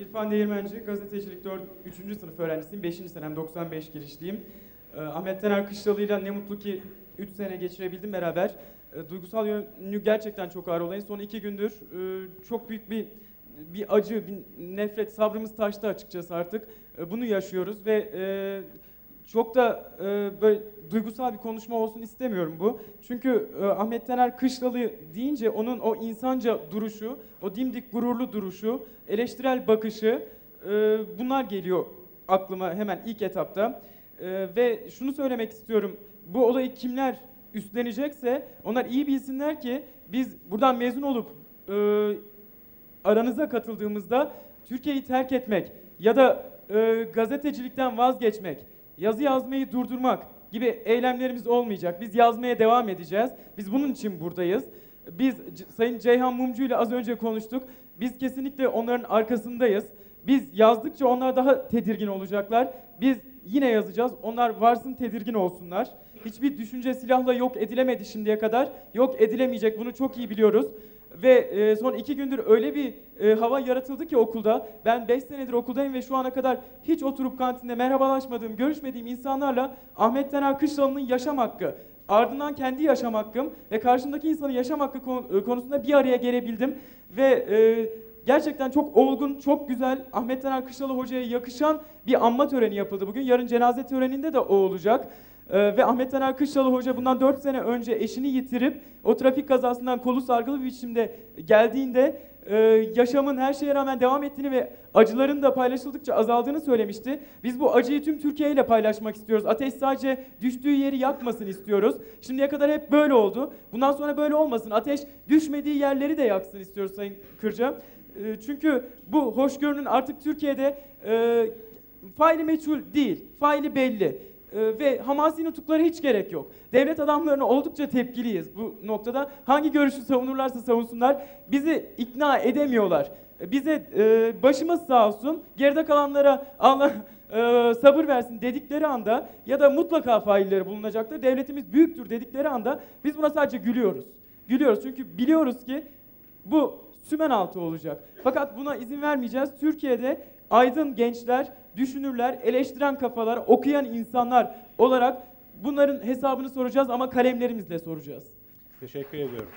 İrfan Değirmenci, gazetecilik 4, 3. sınıf öğrencisiyim. 5. senem 95 girişliyim. Ee, Ahmet Taner Kışlalı'yla ne mutlu ki 3 sene geçirebildim beraber. Ee, Duygusal yönü gerçekten çok ağır olayın. Son 2 gündür e, çok büyük bir bir acı, bir nefret, sabrımız taştı açıkçası artık. E, Bunu yaşıyoruz ve e, çok da e, böyle duygusal bir konuşma olsun istemiyorum bu. Çünkü e, Ahmet Taner Kışlalı deyince onun o insanca duruşu, o dimdik gururlu duruşu, eleştirel bakışı e, bunlar geliyor aklıma hemen ilk etapta. E, ve şunu söylemek istiyorum. Bu olayı kimler üstlenecekse onlar iyi bilsinler ki biz buradan mezun olup e, aranıza katıldığımızda Türkiye'yi terk etmek ya da e, gazetecilikten vazgeçmek, yazı yazmayı durdurmak gibi eylemlerimiz olmayacak. Biz yazmaya devam edeceğiz. Biz bunun için buradayız. Biz Sayın Ceyhan Mumcu ile az önce konuştuk. Biz kesinlikle onların arkasındayız. Biz yazdıkça onlar daha tedirgin olacaklar. Biz yine yazacağız. Onlar varsın tedirgin olsunlar. Hiçbir düşünce silahla yok edilemedi şimdiye kadar. Yok edilemeyecek. Bunu çok iyi biliyoruz. Ve e, son iki gündür öyle bir e, hava yaratıldı ki okulda. Ben 5 senedir okuldayım ve şu ana kadar hiç oturup kantinde merhabalaşmadığım, görüşmediğim insanlarla Ahmet Taner Kışlalı'nın yaşam hakkı, ardından kendi yaşam hakkım ve karşımdaki insanın yaşam hakkı e, konusunda bir araya gelebildim. Ve e, gerçekten çok olgun, çok güzel, Ahmet Taner Kışlalı Hoca'ya yakışan bir anma töreni yapıldı bugün. Yarın cenaze töreninde de o olacak. Ee, ve Ahmet Taner Kışlalı Hoca bundan 4 sene önce eşini yitirip o trafik kazasından kolu sargılı bir biçimde geldiğinde e, yaşamın her şeye rağmen devam ettiğini ve acıların da paylaşıldıkça azaldığını söylemişti. Biz bu acıyı tüm Türkiye ile paylaşmak istiyoruz. Ateş sadece düştüğü yeri yakmasın istiyoruz. Şimdiye kadar hep böyle oldu. Bundan sonra böyle olmasın. Ateş düşmediği yerleri de yaksın istiyoruz Sayın Kırca. E, çünkü bu hoşgörünün artık Türkiye'de e, faili meçhul değil, faili belli. Ee, ve hamasi nutuklara hiç gerek yok. Devlet adamlarına oldukça tepkiliyiz bu noktada. Hangi görüşü savunurlarsa savunsunlar bizi ikna edemiyorlar. Bize e, başımız sağ olsun, geride kalanlara Allah e, sabır versin dedikleri anda ya da mutlaka failleri bulunacaktır. Devletimiz büyüktür dedikleri anda biz buna sadece gülüyoruz. Gülüyoruz çünkü biliyoruz ki bu sümen altı olacak. Fakat buna izin vermeyeceğiz. Türkiye'de aydın gençler, düşünürler, eleştiren kafalar, okuyan insanlar olarak bunların hesabını soracağız ama kalemlerimizle soracağız. Teşekkür ediyorum.